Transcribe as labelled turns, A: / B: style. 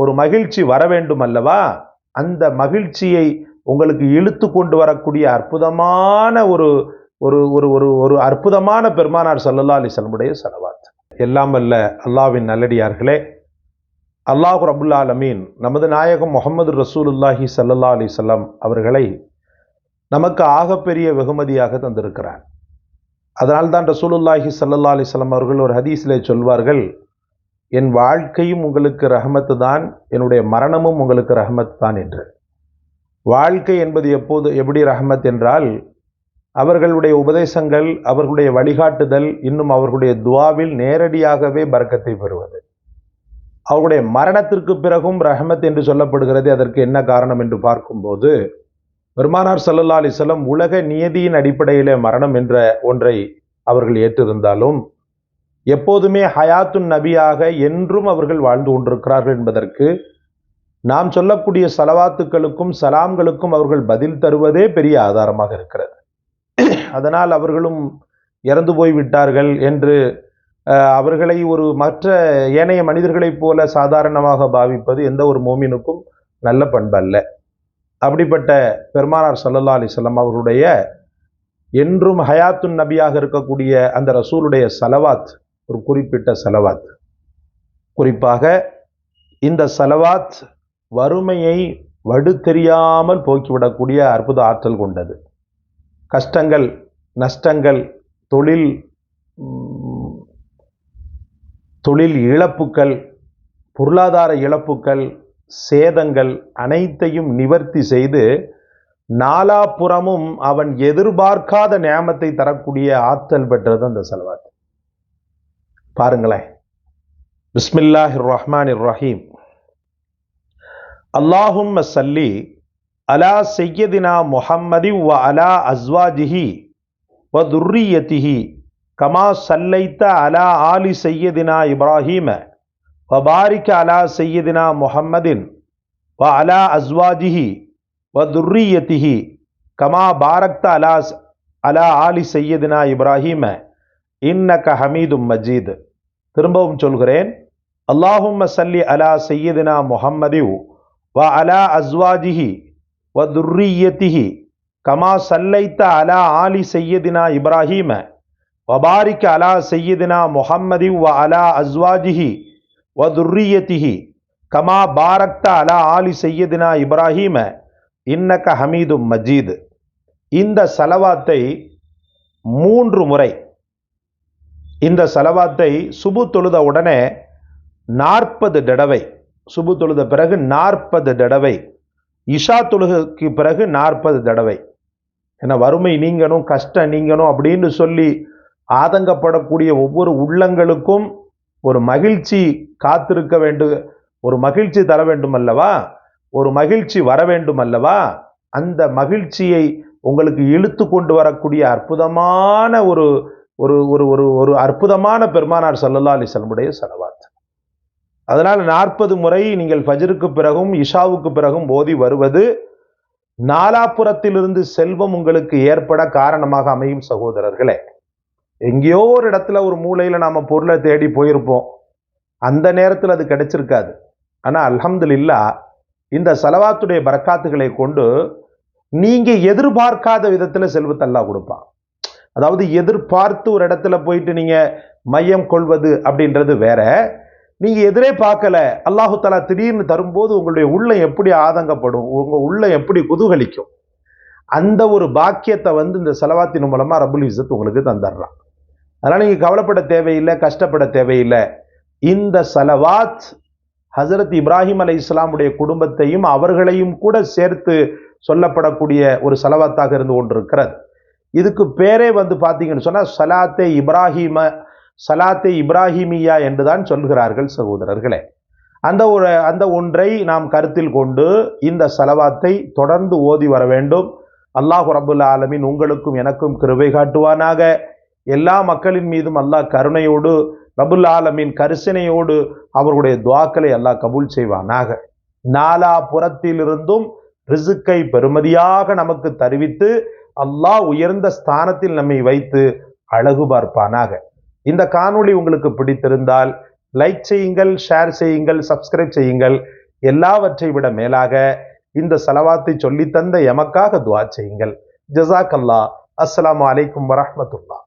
A: ஒரு மகிழ்ச்சி வர வேண்டும் அல்லவா அந்த மகிழ்ச்சியை உங்களுக்கு இழுத்து கொண்டு வரக்கூடிய அற்புதமான ஒரு ஒரு ஒரு ஒரு ஒரு அற்புதமான பெருமானார் சல்லல்லா அலிஸ்லமுடைய செலவாத். எல்லாம் அல்ல அல்லாவின் நல்லடியார்களே அல்லாஹு ரபுல்லா அலமீன் நமது நாயகம் முகமது ரசூலுல்லாஹி சல்லல்லா அலிசல்லாம் அவர்களை நமக்கு ஆகப்பெரிய வெகுமதியாக தந்திருக்கிறார். அதனால்தான் ரசூலுல்லாஹி சல்லல்லா அலிஸ்லாம் அவர்கள் ஒரு ஹதீஸிலே சொல்வார்கள் என் வாழ்க்கையும் உங்களுக்கு ரஹமத்து தான் என்னுடைய மரணமும் உங்களுக்கு ரஹமத் தான் என்று. வாழ்க்கை என்பது எப்போது எப்படி ரஹமத் என்றால் அவர்களுடைய உபதேசங்கள் அவர்களுடைய வழிகாட்டுதல் இன்னும் அவர்களுடைய துவாவில் நேரடியாகவே பறக்கத்தை பெறுவது. அவருடைய மரணத்திற்கு பிறகும் ரஹமத் என்று சொல்லப்படுகிறது அதற்கு என்ன காரணம் என்று பார்க்கும்போது பெருமானார் சல்லல்லா அலிசல்லம் உலக நியதியின் அடிப்படையிலே மரணம் என்ற ஒன்றை அவர்கள் ஏற்றிருந்தாலும் எப்போதுமே ஹயாத்துன் நபியாக என்றும் அவர்கள் வாழ்ந்து கொண்டிருக்கிறார்கள் என்பதற்கு நாம் சொல்லக்கூடிய சலவாத்துக்களுக்கும் சலாம்களுக்கும் அவர்கள் பதில் தருவதே பெரிய ஆதாரமாக இருக்கிறது. அதனால் அவர்களும் இறந்து போய் விட்டார்கள் என்று அவர்களை ஒரு மற்ற ஏனைய மனிதர்களைப் போல சாதாரணமாக பாவிப்பது எந்த ஒரு மோமினுக்கும் நல்ல பண்பல்ல. அப்படிப்பட்ட பெருமானார் சல்லல்லா அலிசல்லாம் அவருடைய என்றும் ஹயாத்துன் நபியாக இருக்கக்கூடிய அந்த ரசூலுடைய சலவாத் ஒரு குறிப்பிட்ட செலவாத். குறிப்பாக இந்த செலவாத் வறுமையை வடு தெரியாமல் போக்கிவிடக்கூடிய அற்புத ஆற்றல் கொண்டது. கஷ்டங்கள் நஷ்டங்கள் தொழில் தொழில் இழப்புக்கள் பொருளாதார இழப்புக்கள் சேதங்கள் அனைத்தையும் நிவர்த்தி செய்து நாலாபுறமும் அவன் எதிர்பார்க்காத நியமத்தை தரக்கூடிய ஆற்றல் பெற்றது அந்த செலவாத். பாருங்களேன் பிஸ்மில்லாஹிர் ரஹ்மான் ரஹீம் அல்லாஹும் சல்லி அலா செய்யதினா முஹம்மதி வ அலா அஸ்வாஜிஹி வ துர்ரியத்திஹி கமா சல்லைத்த அலா ஆலி செய்யதினா இப்ராஹீம வ பாரிக்க அலா செய்யதினா முஹம்மதின் வ அலா அஸ்வாஜிஹி வ துர்ரியத்திஹி கமா பாரக்த அலா அலா ஆலி செய்யதினா இப்ராஹீம இன்னக ஹமீதும் மஜீத் திரும்பவும் சொல்கிறேன். அல்லாஹும் சல்லி அலா சையதினா முஹம்மதி வ அலா அஸ்வாஜிஹி வ துர்ரியத்திஹி கமா சல்லைத்த அலா ஆலி சையதினா இப்ராஹீம வபாரிக் அலா சையதினா முஹம்மதி வ அலா அஸ்வாஜிஹி வ துர்ரியத்திஹி கமா பாரக்த அலா ஆலி சையதினா இப்ராஹீம இன்னக ஹமீதும் மஜீது. இந்த சலவாத்தை மூன்று முறை இந்த செலவாத்தை சுபு தொழுத உடனே நாற்பது தடவை சுபு தொழுத பிறகு நாற்பது தடவை இஷா தொழுகைக்கு பிறகு நாற்பது தடவை. ஏன்னா வறுமை நீங்கணும் கஷ்டம் நீங்கணும் அப்படின்னு சொல்லி ஆதங்கப்படக்கூடிய ஒவ்வொரு உள்ளங்களுக்கும் ஒரு மகிழ்ச்சி காத்திருக்க வேண்டும் ஒரு மகிழ்ச்சி தர வேண்டும் அல்லவா ஒரு மகிழ்ச்சி வர வேண்டும் அல்லவா அந்த மகிழ்ச்சியை உங்களுக்கு இழுத்து கொண்டு வரக்கூடிய அற்புதமான ஒரு ஒரு ஒரு ஒரு ஒரு அற்புதமான பெருமானார் சல்லல்லா அலிசல்லமுடைய செலவாத் அதனால் நாற்பது முறை நீங்கள் ஃபஜருக்கு பிறகும் இஷாவுக்கு பிறகும் ஓதி வருவது நாலாபுரத்திலிருந்து செல்வம் உங்களுக்கு ஏற்பட காரணமாக அமையும் சகோதரர்களே. எங்கேயோ ஒரு இடத்துல ஒரு மூலையில் நாம் பொருளை தேடி போயிருப்போம். அந்த நேரத்தில் அது கிடைச்சிருக்காது. ஆனால் அல்ஹம்துலில்லா இந்த செலவாத்துடைய பரக்காத்துகளை கொண்டு நீங்கள் எதிர்பார்க்காத விதத்தில் செல்வத்தல்லா கொடுப்பான். அதாவது எதிர்பார்த்து ஒரு இடத்துல போயிட்டு நீங்கள் மையம் கொள்வது அப்படின்றது வேற. நீங்கள் எதிரே பார்க்கல அல்லாஹு தலா திடீர்னு தரும்போது உங்களுடைய உள்ளம் எப்படி ஆதங்கப்படும் உங்கள் உள்ளம் எப்படி குதூகலிக்கும்? அந்த ஒரு பாக்கியத்தை வந்து இந்த செலவாத்தின் மூலமாக ரபுல் இசத் உங்களுக்கு தந்துடுறான் அதனால் நீங்கள் கவலைப்பட தேவையில்லை கஷ்டப்பட தேவையில்லை. இந்த செலவாத் ஹசரத் இப்ராஹிம் அலை இஸ்லாமுடைய குடும்பத்தையும் அவர்களையும் கூட சேர்த்து சொல்லப்படக்கூடிய ஒரு செலவாத்தாக இருந்து கொண்டிருக்கிறது. இதுக்கு பேரே வந்து பார்த்தீங்கன்னு சொன்னால் சலாத்தே இப்ராஹிம சலாத்தே இப்ராஹிமியா என்றுதான் சொல்கிறார்கள் சகோதரர்களே. அந்த ஒரு அந்த ஒன்றை நாம் கருத்தில் கொண்டு இந்த செலவாத்தை தொடர்ந்து ஓதி வர வேண்டும். அல்லாஹ் ரபுல் ஆலமின் உங்களுக்கும் எனக்கும் கிருபை காட்டுவானாக. எல்லா மக்களின் மீதும் அல்லாஹ் கருணையோடு ரபுல் ஆலமின் கரிசனையோடு அவர்களுடைய துவாக்களை அல்லாஹ் கபூல் செய்வானாக. நாலா புறத்திலிருந்தும் ரிசுக்கை பெருமதியாக நமக்கு தருவித்து அல்லாஹ் உயர்ந்த ஸ்தானத்தில் நம்மை வைத்து அழகு பார்ப்பானாக. இந்த காணொளி உங்களுக்கு பிடித்திருந்தால் லைக் செய்யுங்கள் ஷேர் செய்யுங்கள் சப்ஸ்கிரைப் செய்யுங்கள். எல்லாவற்றை விட மேலாக இந்த செலவாத்தை சொல்லித்தந்த எமக்காக துவா செய்யுங்கள். ஜசாக் அல்லா அஸ்லாம் அலைக்கும் வரமத்துல்லா